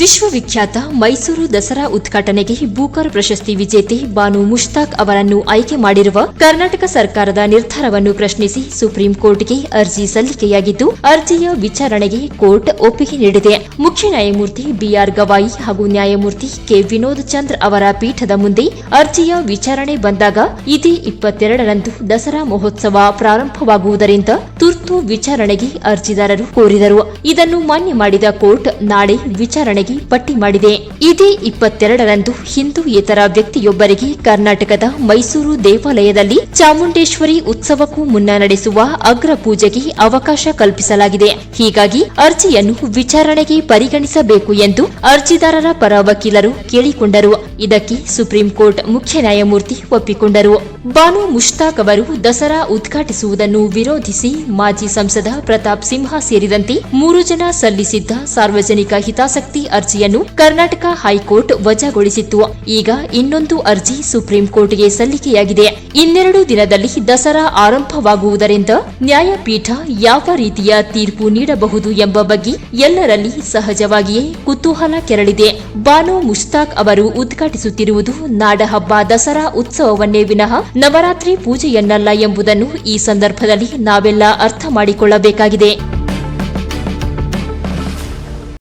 ವಿಶ್ವವಿಖ್ಯಾತ ಮೈಸೂರು ದಸರಾ ಉದ್ಘಾಟನೆಗೆ ಬೂಕರ್ ಪ್ರಶಸ್ತಿ ವಿಜೇತೆ ಬಾನು ಮುಷ್ತಾಕ್ ಅವರನ್ನು ಆಯ್ಕೆ ಮಾಡಿರುವ ಕರ್ನಾಟಕ ಸರ್ಕಾರದ ನಿರ್ಧಾರವನ್ನು ಪ್ರಶ್ನಿಸಿ ಸುಪ್ರೀಂ ಕೋರ್ಟ್ಗೆ ಅರ್ಜಿ ಸಲ್ಲಿಕೆಯಾಗಿದ್ದು, ಅರ್ಜಿಯ ವಿಚಾರಣೆಗೆ ಕೋರ್ಟ್ ಒಪ್ಪಿಗೆ ನೀಡಿದೆ. ಮುಖ್ಯ ನ್ಯಾಯಮೂರ್ತಿ ಬಿಆರ್ ಗವಾಯಿ ಹಾಗೂ ನ್ಯಾಯಮೂರ್ತಿ ಕೆ ವಿನೋದ್ ಚಂದ್ರ ಅವರ ಪೀಠದ ಮುಂದೆ ಅರ್ಜಿಯ ವಿಚಾರಣೆ ಬಂದಾಗ ಇದೇ ಇಪ್ಪತ್ತೆರಡರಂದು ದಸರಾ ಮಹೋತ್ಸವ ಪ್ರಾರಂಭವಾಗುವುದರಿಂದ ತುರ್ತು ವಿಚಾರಣೆಗೆ ಅರ್ಜಿದಾರರು ಕೋರಿದರು. ಇದನ್ನು ಮಾನ್ಯ ಮಾಡಿದ ಕೋರ್ಟ್ ನಾಳೆ ವಿಚಾರಣೆಗೆ ಪಟ್ಟಿ ಮಾಡಿದೆ. ಇದೇ ಇಪ್ಪತ್ತೆರಡರಂದು ಇತರ ವ್ಯಕ್ತಿಯೊಬ್ಬರಿಗೆ ಕರ್ನಾಟಕದ ಮೈಸೂರು ದೇವಾಲಯದಲ್ಲಿ ಚಾಮುಂಡೇಶ್ವರಿ ಉತ್ಸವಕ್ಕೂ ಮುನ್ನ ನಡೆಸುವ ಅಗ್ರ ಪೂಜೆಗೆ ಅವಕಾಶ ಕಲ್ಪಿಸಲಾಗಿದೆ. ಹೀಗಾಗಿ ಅರ್ಜಿಯನ್ನು ವಿಚಾರಣೆಗೆ ಪರಿಗಣಿಸಬೇಕು ಎಂದು ಅರ್ಜಿದಾರರ ಪರ ವಕೀಲರು ಕೇಳಿಕೊಂಡರು. ಇದಕ್ಕೆ ಸುಪ್ರೀಂ ಕೋರ್ಟ್ ಮುಖ್ಯ ನ್ಯಾಯಮೂರ್ತಿ ಒಪ್ಪಿಕೊಂಡರು. ಬಾನು ಮುಷ್ತಾಕ್ ಅವರು ದಸರಾ ಉದ್ಘಾಟಿಸುವುದನ್ನು ವಿರೋಧಿಸಿ ಮಾಜಿ ಸಂಸದ ಪ್ರತಾಪ್ ಸಿಂಹ ಸೇರಿದಂತೆ ಮೂರು ಜನ ಸಲ್ಲಿಸಿದ್ದ ಸಾರ್ವಜನಿಕ ಹಿತಾಸಕ್ತಿ ಅರ್ಜಿಯನ್ನು ಕರ್ನಾಟಕ ಹೈಕೋರ್ಟ್ ವಜಾಗೊಳಿಸಿತ್ತು. ಈಗ ಇನ್ನೊಂದು ಅರ್ಜಿ ಸುಪ್ರೀಂ ಕೋರ್ಟ್ಗೆ ಸಲ್ಲಿಕೆಯಾಗಿದೆ. ಇನ್ನೆರಡು ದಿನದಲ್ಲಿ ದಸರಾ ಆರಂಭವಾಗುವುದರಿಂದ ನ್ಯಾಯಪೀಠ ಯಾವ ರೀತಿಯ ತೀರ್ಪು ನೀಡಬಹುದು ಎಂಬ ಬಗ್ಗೆ ಎಲ್ಲರಲ್ಲಿ ಸಹಜವಾಗಿಯೇ ಕುತೂಹಲ ಕೆರಳಿದೆ. ಬಾನು ಮುಷ್ತಾಕ್ ಅವರು ಉದ್ಘಾಟಿಸುತ್ತಿರುವುದು ನಾಡಹಬ್ಬ ದಸರಾ ಉತ್ಸವವನ್ನೇ ವಿನಃ ನವರಾತ್ರಿ ಪೂಜೆಯನ್ನಲ್ಲ ಎಂಬುದನ್ನು ಈ ಸಂದರ್ಭದಲ್ಲಿ ನಾವೆಲ್ಲ ಅರ್ಥ ಮಾಡಿಕೊಳ್ಳಬೇಕಾಗಿದೆ.